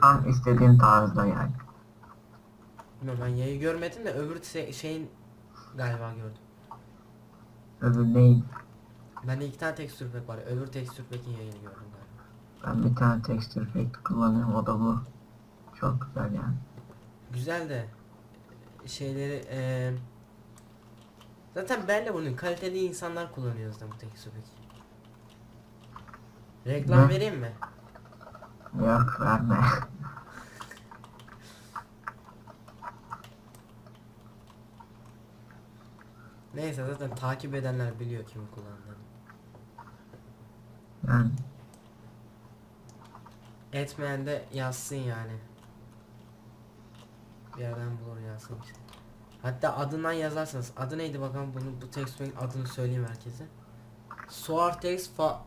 Tam istediğim tarzda yani. Bilmiyorum ben yayı görmedim de öbür se- şeyin galiba gördüm. Öbür neyin? Bende iki tane tekstür pack var. Öbür tekstür pack'in yayını gördüm galiba. Ben bir tane texture pack kullanıyorum o da bu. Çok güzel yani. Güzel de şeyleri eee Zaten benle bunun kaliteli insanlar kullanıyoruz da bu tekstür pack'i. Reklam Ne? vereyim mi? Yok verme. Neyse zaten takip edenler biliyor kimi kullandığını. Yani Etmeyen de yazsın yani. Bir yerden bulur yazsın işte. Hatta adından yazarsanız adı neydi bakalım bunu bu textbook'un adını söyleyeyim herkese. Soartex fa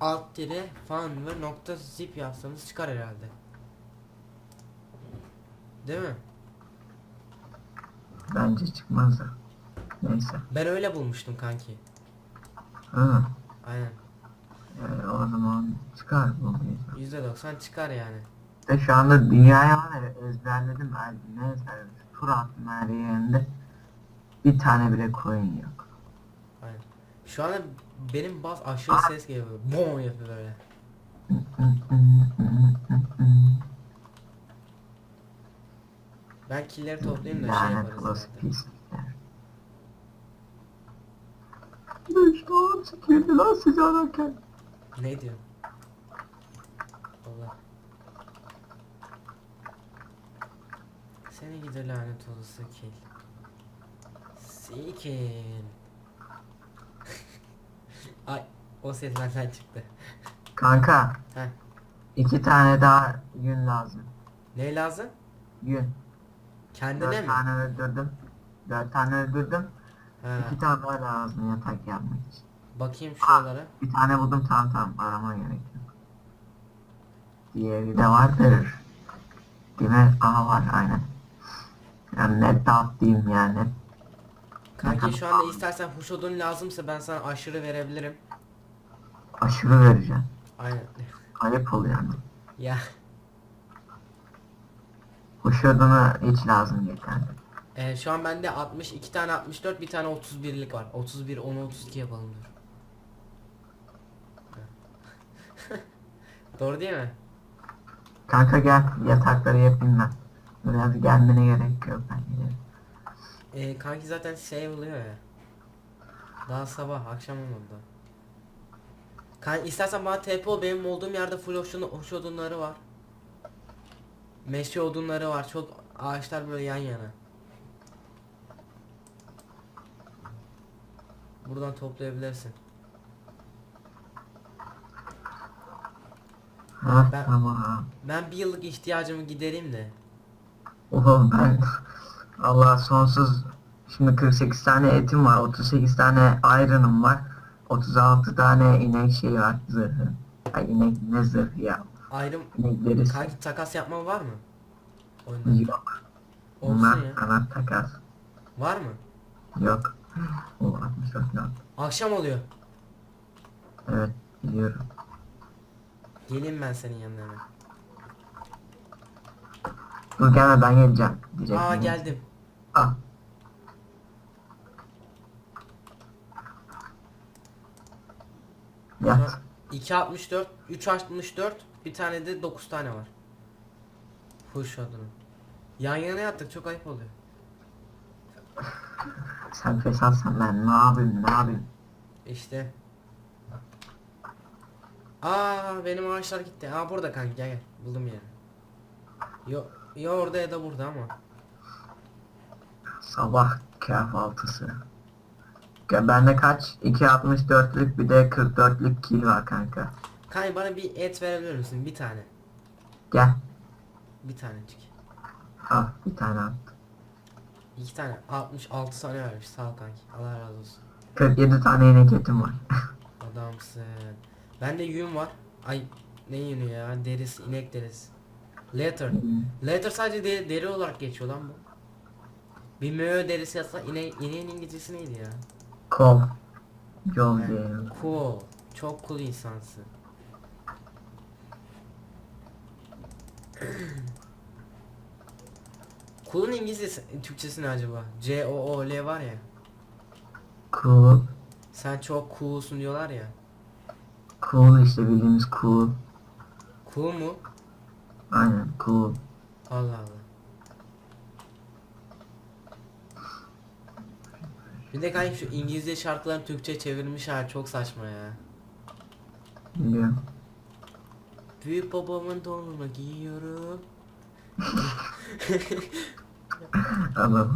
alt tire fan ve nokta zip yazsanız çıkar herhalde. Değil mi? bence çıkmaz da. Neyse. Ben öyle bulmuştum kanki. Hı. Aynen. Ee, o zaman çıkar bu bir. %90 çıkar yani. De şu anda dünyaya var ya ezberledim. Ben ne ezberledim? Tur attım her yerinde. Bir tane bile coin yok. Aynen. Şu anda benim bas aşırı ses geliyor. Bom yapıyor böyle. Ben killeri toplayayım da şey yaparız. Düşman sikirdi lan sizi ararken. Ne diyor? Allah. Seni gidi lanet olası kil. Sikin. Ay o ses benden çıktı. Kanka Heh. iki tane daha yün lazım. Ne lazım? Yün. Kendine Dört mi? tane öldürdüm. Dört tane öldürdüm. Ha. İki tane daha lazım yatak yapmak için. Bakayım şuralara. Bir tane buldum tamam tamam arama gerek yok. Diğeri de vardır. Değil mi? Aha var aynen. Yani net dağıt diyeyim yani. Kanki şu anda istersen huş odun lazımsa ben sana aşırı verebilirim. Aşırı vereceğim. Aynen. Ayıp oluyor yani. ya Kuş odunu hiç lazım değil kanka. e, şu an bende 62 tane 64 bir tane 31'lik var. 31 10 32 yapalım dur. Doğru değil mi? Kanka gel yatakları yapayım ben. Biraz gelmene gerek yok ben giderim. E, kanki zaten şey oluyor ya. Daha sabah akşam olmadı daha. Kan istersen bana TP ol benim olduğum yerde full hoş, hoş odunları var. Meşe odunları var. Çok ağaçlar böyle yan yana. Buradan toplayabilirsin. Ha Ben-. Ben bir yıllık ihtiyacımı gidereyim de. Oğlum ben Allah sonsuz şimdi 48 tane etim var 38 tane iron'ım var 36 tane inek şey var zırhı Ay inek ne zırhı ya Ayrım kanki takas yapma var mı? Oyunda. yok Olsun bunlar ya. kanat takas Var mı? yok o 64 yok Akşam oluyor. evet biliyorum Geleyim ben senin yanına hemen. dur gelme ben geleceğim diyecektim. Aa geldim. Ah. Yat. 2.64, 3.64, bir tane de 9 tane var. Huş adını. Yan yana yattık çok ayıp oluyor. Sen fesatsan ben ne yapayım ne yapayım İşte. Aa benim ağaçlar gitti. Aa burada kanka gel gel. Buldum yeri. Yo, ya orada ya da burada ama. Sabah kahvaltısı. Ya bende kaç? 2.64'lük bir de 44'lük kil var kanka. Kanka bana bir et verebilir misin? Bir tane. Gel. Bir tanecik. Al bir tane at. İki tane. 66 tane vermiş. Sağ ol kanki. Allah razı olsun. 47 tane inek etim var. Adamsın. Bende yün var. Ay ne yünü ya? Derisi, inek derisi. Leather. Leather sadece de- deri olarak geçiyor lan bu. Bir möğe derisi yazsa ine, ineğin İngilizcesi neydi ya? Kol. Yol diye. Cool. Çok cool insansın. Cool'un İngilizcesi, Türkçesi ne acaba? C O O L var ya. Cool. Sen çok coolsun diyorlar ya. Cool işte bildiğimiz cool. Cool mu? Aynen cool. Allah Allah. Bir de kanka şu İngilizce şarkıların Türkçe çevirmiş hali çok saçma ya. Biliyorum. Büyük babamın donunu giyiyorum. Allah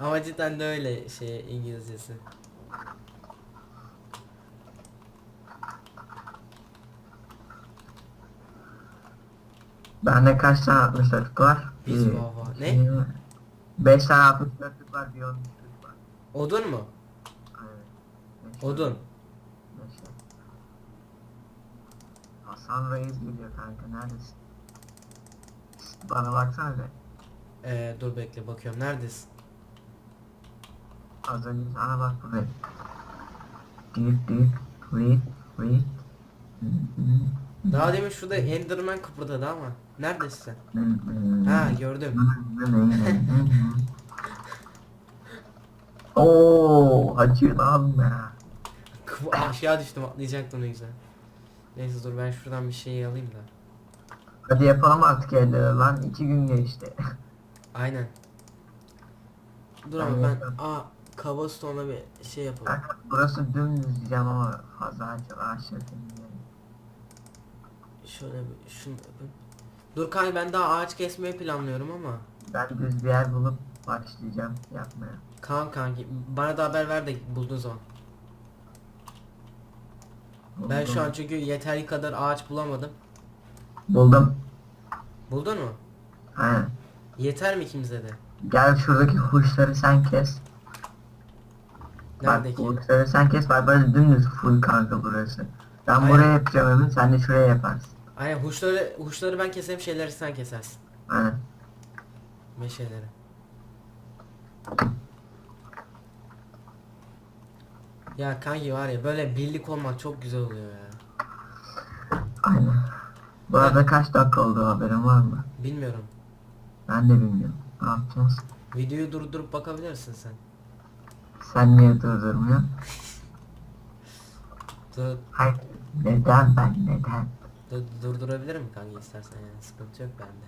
Ama cidden de öyle şey İngilizcesi. Bende kaç tane 64 var? Biz baba. Ne? iki, Beş tane 64 var bir 13 var. Odun mu? Beş Odun. Tane. Hasan Reis geliyor kanka neredesin? Bana baksana be. Ee, dur bekle bakıyorum neredesin? Az önce sana bak düt. Read. Read. Hı, hı, Daha demin şurada Enderman kıpırdadı ama. Neredesin sen? Ha gördüm. Oo, acıyor lan be. Kıp- Aşağı düştüm atlayacaktım ne güzel. Neyse dur ben şuradan bir şey alayım da. Hadi yapalım artık elleri lan. iki gün geçti. Aynen. Dur Ben ama ben yapıyorum. aa Cobblestone'a bir şey yapalım. Kanka burası dümdüz diyeceğim ama fazla ağaç ağaç yok. Şöyle bir şunu yapayım. Dur kanka ben daha ağaç kesmeyi planlıyorum ama. Ben düz bir yer bulup başlayacağım yapmaya. Kaan kanki bana da haber ver de bulduğun zaman. Ben şu an çünkü yeteri kadar ağaç bulamadım. Buldum. Buldun mu? Aynen. Yeter mi ikimize de? Gel şuradaki huşları sen kes. Neredeki? Bak huşları sen kes. Bak böyle dümdüz full kanka burası. Ben Aynen. buraya yapacağım Emin sen de şuraya yaparsın. Aynen huşları huşları ben keserim şeyleri sen kesersin. Aynen. Meşeleri. Ya kanki var ya böyle birlik olmak çok güzel oluyor ya. Aynen. Bu arada kaç dakika oldu haberin var mı? Bilmiyorum. Ben de bilmiyorum. Ne yapacağız? Videoyu durdurup bakabilirsin sen. Sen niye durdurmuyorsun? Dur, Hayır. Neden ben neden? dur- durdurabilirim kanka istersen yani sıkıntı yok bende.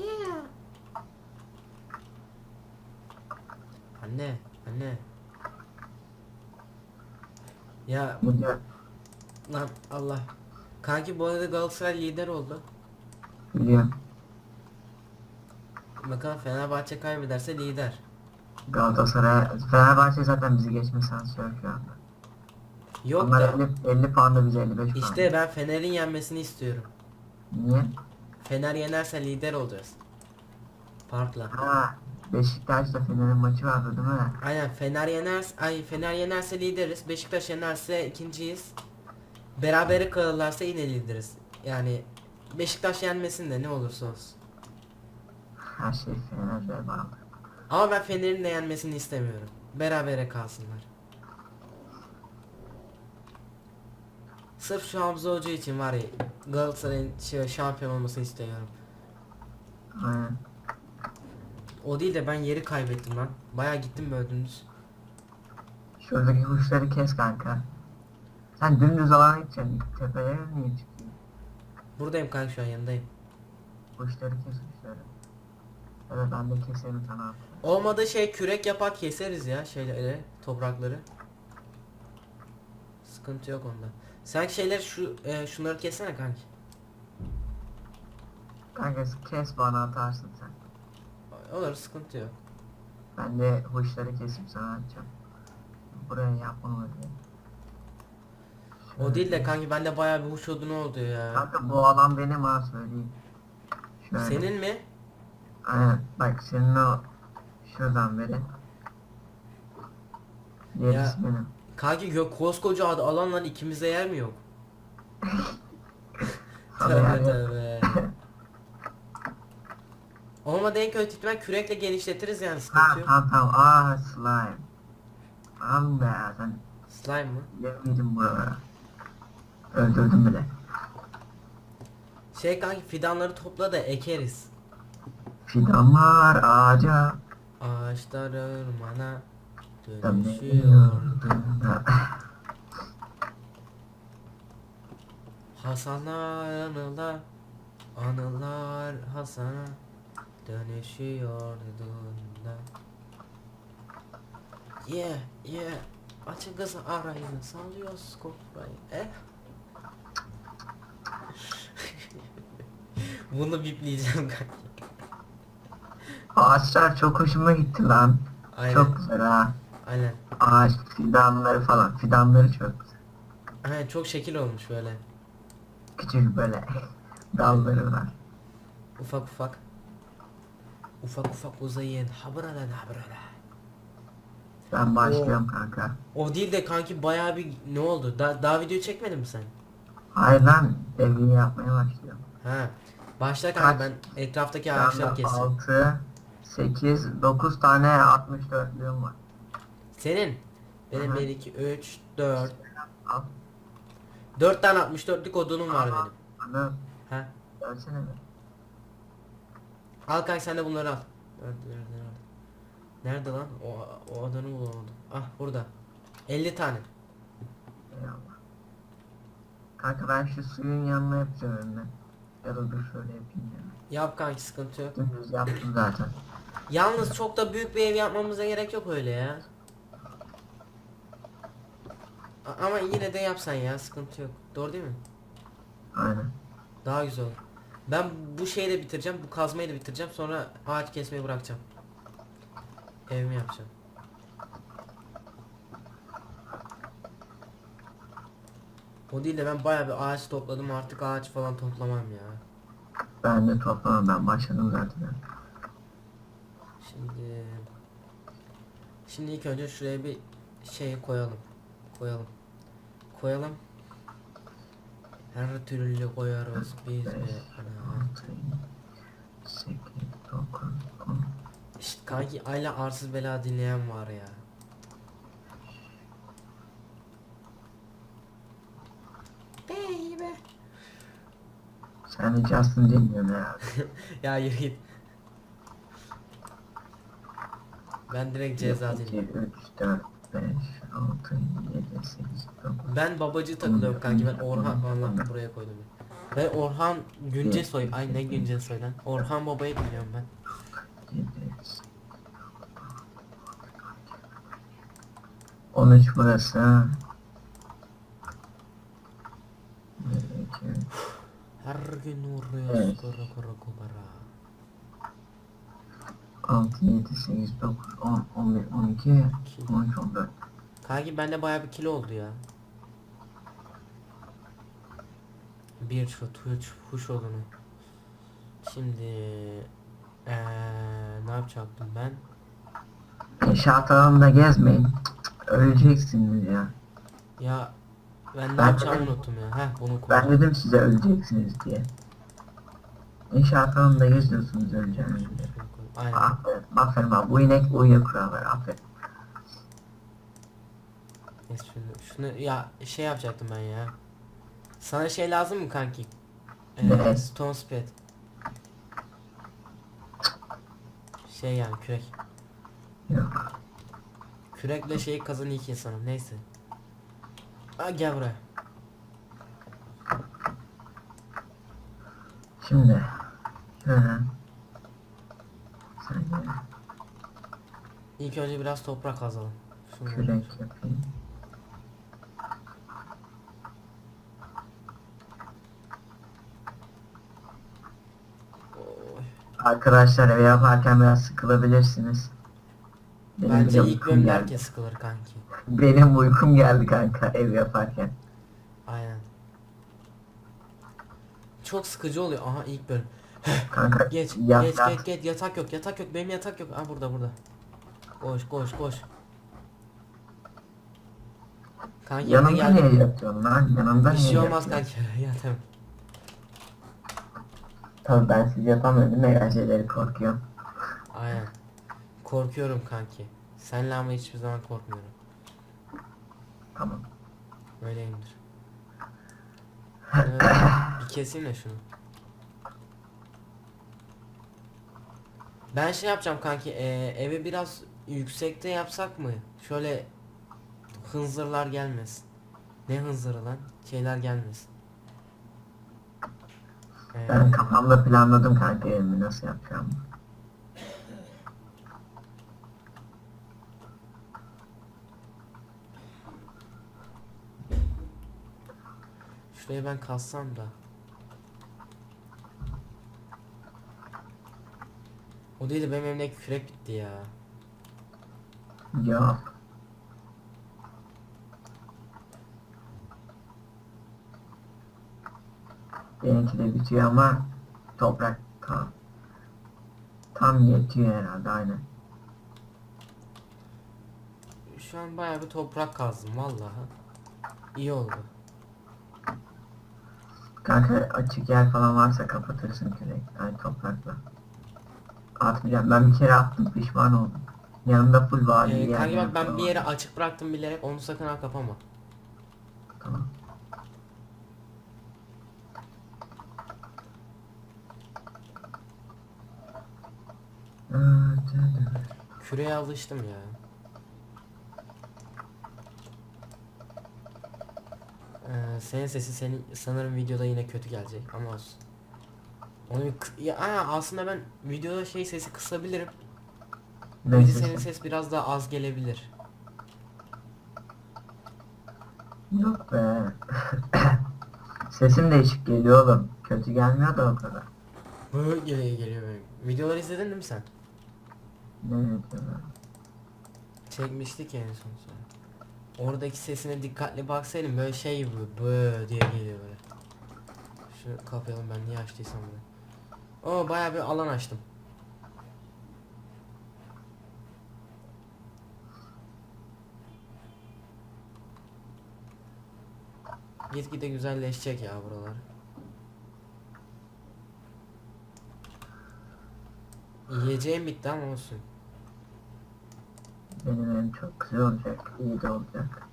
Yeah. Anne, anne. Ya Biliyorum. lan Allah. Kanki bu arada Galatasaray lider oldu. Biliyorum. Bakalım Fenerbahçe kaybederse lider. Galatasaray, Fenerbahçe zaten bizi geçme şansı yok şu anda. Yok Onlar da 50, 50 puanda biz 55 puan. işte ben Fener'in yenmesini istiyorum. Niye? Fener yenerse lider olacağız. Farkla. Ha, Beşiktaş'la Fener'in maçı vardı değil mi? Aynen Fener yenerse ay Fener yenerse lideriz. Beşiktaş yenerse ikinciyiz. Berabere kalırlarsa yine lideriz. Yani Beşiktaş yenmesin de ne olursa olsun. Her şey Fener'e bağlı. Ama ben Fener'in de yenmesini istemiyorum. Berabere kalsınlar. Sırf şu Hamza Hoca için var ya Galatasaray'ın şey, şampiyon olmasını istiyorum. Aynen. O değil de ben yeri kaybettim lan. Bayağı gittim böyle dümdüz. Şuradaki kuşları kes kanka. Sen dümdüz alana gideceksin. Tepelere niye çıkıyorsun? Buradayım kanka şu an yanındayım. Kuşları kes kuşları. Evet ben de keserim sana. Olmadı şey kürek yapar keseriz ya şeyleri toprakları. Sıkıntı yok onda. Sen şeyler şu e, şunları kessene kanki. Kanka kes bana atarsın sen. Olur sıkıntı yok. Ben de kuşları kesip sana atacağım. Buraya yapmam öyle. O değil de kanki bende bayağı bir huş odunu oldu ya. Kanka bu alan benim ha söyleyeyim. Şöyle. Senin mi? Aynen. Bak senin o şuradan beri. Gerisi benim. Kanki gök koskoca ad- alanlar ikimize yer mi yok? Sana Tövbe tövbe. Olmadı en kötü ihtimal kürekle genişletiriz yani sıkıntı Ha yok. tamam tamam. Aa slime. Al be sen Slime mı? yemedim buralara. Öldürdüm bile. Şey kanki fidanları topla da ekeriz. Fidan var ağaca. Ağaçlar ormana dönüşüyordu. Hasanlar anılar, anılar Hasan'a dönüşüyordu da. Yeah, yeah. Açın kızı arayın, sallıyoruz kofrayı. Eh? Bunu bipleyeceğim kanka. Ağaçlar çok hoşuma gitti lan. Aynen, Çok güzel ha. aynen. Ağaç fidanları falan. Fidanları çok güzel. Aynen çok şekil olmuş böyle. Küçük böyle dalları var. Ufak ufak. Ufak ufak uzayın. Habralan habralan. Ben başlıyorum kanka. O değil de kanki bayağı bir ne oldu? Da, daha video çekmedin mi sen? Hayır lan evi yapmaya başlıyorum. Ha. Başla kanka Kaç? ben etraftaki ağaçları keseyim. 6, 8, 9 tane 64'lüğüm var. Senin? Benim hı. 1, 2, 3, 4. Al. 4 tane 64'lük odunum var benim. Ana Ha. görsene mi? Al kanka sen de bunları al. Nerede, nerede, nerede? Nerede lan? O, o odanı bulamadım. Ah burada. 50 tane. Eyvallah. Kanka ben şu suyun yanına yapacağım önüne. Ya da dur şöyle yapayım ya. Yap kanki sıkıntı yok. Dümdüz yaptım zaten. Yalnız çok da büyük bir ev yapmamıza gerek yok öyle ya. A- ama yine de yapsan ya sıkıntı yok. Doğru değil mi? Aynen. Daha güzel olur. Ben bu şeyi de bitireceğim. Bu kazmayı da bitireceğim. Sonra ağaç kesmeyi bırakacağım. Evimi yapacağım. O değil de ben bayağı bir ağaç topladım. Artık ağaç falan toplamam ya. Ben de toplamam ben başladım zaten. Şimdi Şimdi ilk önce şuraya bir şey koyalım. Koyalım. Koyalım. Her türlü koyarız biz be ana. 6, 8, 9, 10. İşte kanki Ayla arsız bela dinleyen var ya. Baby. Sen de Justin dinliyorsun herhalde. ya yürü git. Ben direkt ceza 2, dinliyorum. 3, 4, 5, 6, 7, 8, 9. Ben babacı takılıyorum kanki ben Orhan Allah buraya koydum. Ben Orhan Güncesoy ay ne Güncesoy lan Orhan babayı biliyorum ben. 7, 13 burası. 1, 2, Her gün uğruyoruz Evet. kuru kuru kubara. 6, 7, 8, 9, 10, 11, 12, 13, 14. Kanki bende bayağı bir kilo oldu ya. Bir şut, üç huş odunu. Şimdi eee ne yapacaktım ben? İnşaat alanında gezmeyin. Öleceksiniz ya. Ya ben ne Ben- yapacağımı unuttum ya. Heh bunu koy. Ben dedim size öleceksiniz diye. İnşaat alanında geziyorsunuz öleceğiniz diye. Aynen. Aferin, aferin bak bu inek uyuyor kurallara aferin. Neyse şunu, şunu ya şey yapacaktım ben ya. Sana şey lazım mı kanki? Ee, Ne? stone spade. Şey yani kürek. Yok. Kürekle şeyi kazan ilk insanım neyse. Aa gel buraya. Şimdi. Sen de İlk önce biraz toprak kazalım. Şunu kürek yapayım. Arkadaşlar ev yaparken biraz sıkılabilirsiniz. Benim Bence ilk uykum bölüm geldi. herkes sıkılır kanki. Benim uykum geldi kanka ev yaparken. Aynen. Çok sıkıcı oluyor. Aha ilk bölüm. Kanka Geç, yat, geç, yat. geç, geç. Yatak yok, yatak yok. Benim yatak yok. Aa burada, burada. Koş, koş, koş. Yanına Yanımda niye yatıyorsun lan? Yanımda Bir niye şey olmaz yatıyorsun? kanki. Tabii ben siz yapamıyordum eğlenceleri korkuyorum. Aynen. Korkuyorum kanki. Senle ama hiçbir zaman korkmuyorum. Tamam. Öyleyimdir. Ee, bir keseyim de şunu. Ben şey yapacağım kanki e, evi biraz yüksekte yapsak mı? Şöyle hınzırlar gelmesin. Ne hınzırı lan? Şeyler gelmesin. Ben kafamda planladım kanka evimi nasıl yapacağım. şurayı ben kassam da. O değil de benim evimdeki kürek bitti ya. Yok. Benimki de bitiyor ama toprak tam. Tam yetiyor herhalde aynen. Şu an bayağı bir toprak kazdım vallahi. İyi oldu. Kanka açık yer falan varsa kapatırsın kürek. Yani toprakla. Atmayacağım. Ben bir kere attım pişman oldum. Yanımda full vadi Ee, yer. kanki bak ben bir yere açık bıraktım bilerek onu sakın ha kapama. Tamam. Küreye alıştım ya. Ee, senin sesi senin sanırım videoda yine kötü gelecek ama olsun. Onu bir ya aa, aslında ben videoda şey sesi kısabilirim. Neyse. senin ses biraz daha az gelebilir. Yok be. Sesim değişik geliyor oğlum. Kötü gelmiyor da o kadar. Böyle geliyor, geliyor benim. Videoları izledin mi sen? Çekmiştik en son sonra. Oradaki sesine dikkatli baksaydın böyle şey gibi bö diye geliyor böyle. Şunu kapayalım ben niye açtıysam bunu. Oo bayağı bir alan açtım. Gitgide güzelleşecek ya buralar. Yiyeceğim bitti ama olsun. Benim evim çok güzel olacak. iyi de olacak.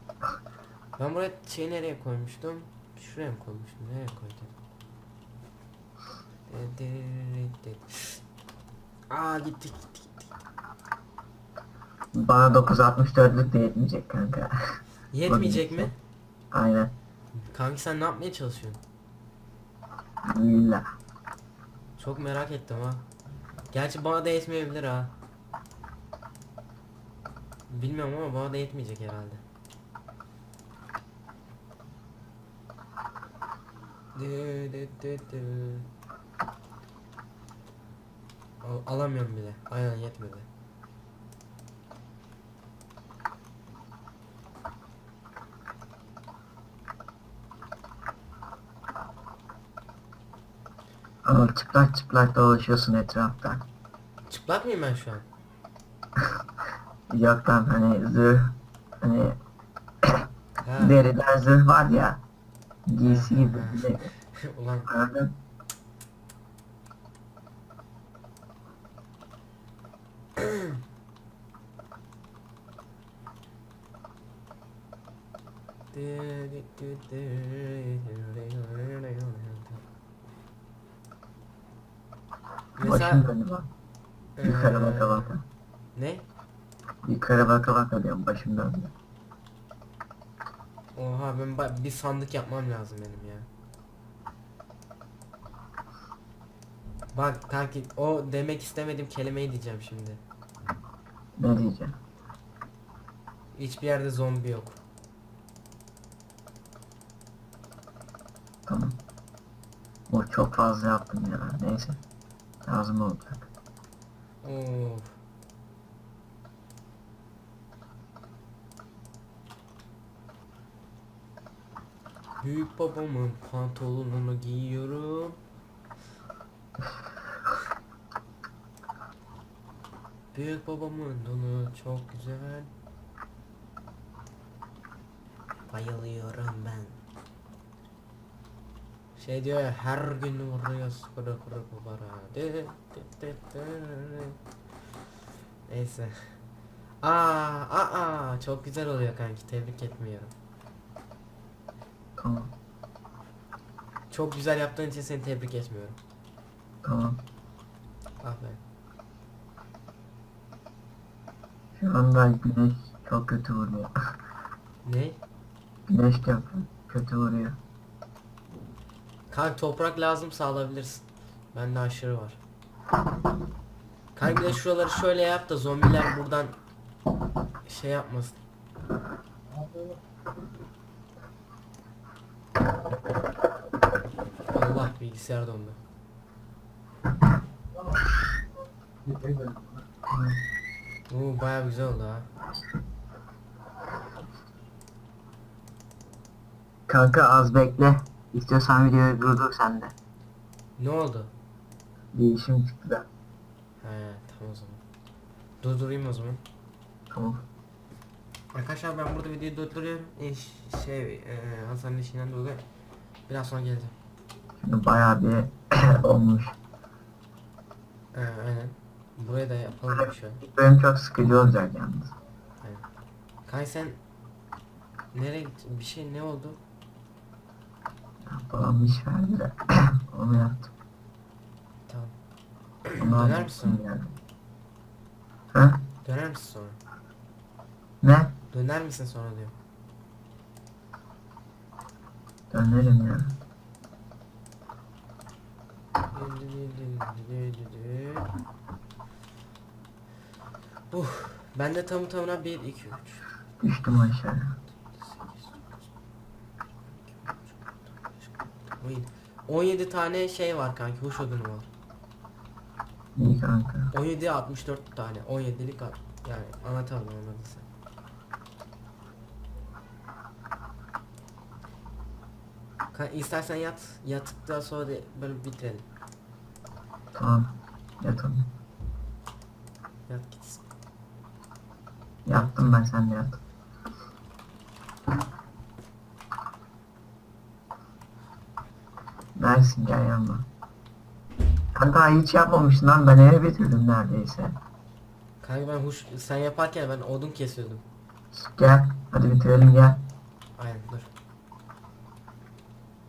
Ben buraya şey nereye koymuştum? Şuraya mı koymuştum? Nereye koydum? Aa gitti gitti gitti. Bana 964'lük de yetmeyecek kanka. Yetmeyecek mi? Aynen. Kanki sen ne yapmaya çalışıyorsun? Villa. Çok merak ettim ha. Gerçi bana da yetmeyebilir ha. Bilmiyorum ama bana da yetmeyecek herhalde. Dü dü dü dü. Al- Alamıyorum bile. Aynen yetmedi. Ama çıplak çıplak dolaşıyorsun etrafta. Çıplak mıyım ben şu an? Yok lan hani zırh hani Ha. deriden zırh var ya giysi gibi Ulan anladın? Başım Mesela dönüyor bak. Yukarı baka. Ne? Yukarı baka baka diyorum başım döndü. Oha ben ba- bir sandık yapmam lazım benim ya. Bak kanki o demek istemediğim kelimeyi diyeceğim şimdi. Ne diyeceğim? Hiçbir yerde zombi yok. Tamam. O çok fazla yaptım ya. Neyse. Lazım olacak. Of. Büyük babamın pantolonunu giyiyorum. Büyük babamın donu çok güzel. Bayılıyorum ben. Şey diyor ya her gün vuruyoruz kuru kuru kubara. De- de- de- de- Neyse. Aa, aa, aa, çok güzel oluyor kanki. Tebrik etmiyorum. Tamam. Çok güzel yaptığın için seni tebrik etmiyorum. Tamam. Ah be. Şu anda güneş çok kötü vuruyor. Ne? güneş çok kötü vuruyor. Kanka toprak lazımsa alabilirsin. Bende aşırı var. Kanka bir de şuraları şöyle yap da zombiler buradan şey yapmasın. Allah bilgisayar dondu. Oo baya güzel oldu ha. Kanka az bekle. İstiyorsan videoyu durdur sen de. Ne oldu? Bir işim çıktı da. He tamam o zaman. Durdurayım o zaman. Tamam. Arkadaşlar ben burada videoyu durduruyorum. İş, şey e, Hasan'ın işinden dolayı biraz sonra geleceğim. Bayağı bir olmuş. E, aynen. Buraya da yapalım bir şöyle. Benim çok sıkıcı olacak yalnız. Kay sen nereye gittin? Bir şey ne oldu? Babam iş verdi de onu yaptım. Tamam. Onu Döner misin? Yani. Ha? Döner misin sonra? Ne? Döner misin sonra diyor. Dönerim ya. Uh, ben de tam tamına 1 2 3 Düştüm aşağıya. 17 tane şey var kanki huş odunu var. İyi kanka. 17 64 tane. 17'lik at. Yani anlatamadım anladın sen. Kan istersen yat. Yattıktan sonra da böyle bitirelim. Tamam. Yatalım. Yat gitsin. Yattım ben sen de yat. Mersin gel yanıma. Kanka hiç yapmamışsın lan ben eve bitirdim neredeyse. Kanka ben huş sen yaparken ben odun kesiyordum. Gel hadi bitirelim gel. Aynen dur.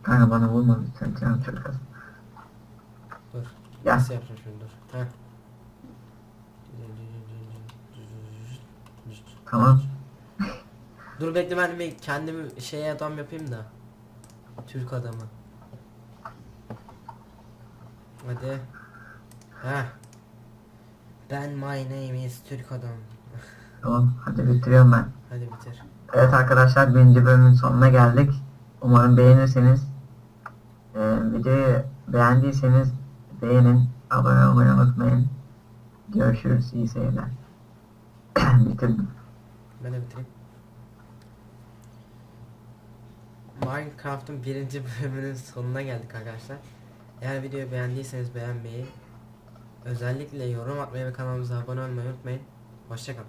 Kanka bana vurma lütfen canım çok az. Gel. Nasıl yapacağım şimdi dur. Heh. Tamam. Dur bekle ben bir kendimi şeye adam yapayım da. Türk adamı. Hadi. Heh. Ben my name is Türk adam. Tamam hadi bitiriyorum ben. Hadi bitir. Evet arkadaşlar birinci bölümün sonuna geldik. Umarım beğenirsiniz. Ee, videoyu beğendiyseniz beğenin. Abone olmayı unutmayın. Görüşürüz. iyi seyirler. Bitirdim. Ben de bitireyim. Minecraft'ın birinci bölümünün sonuna geldik arkadaşlar. Eğer videoyu beğendiyseniz beğenmeyi, özellikle yorum atmayı ve kanalımıza abone olmayı unutmayın. Hoşçakalın.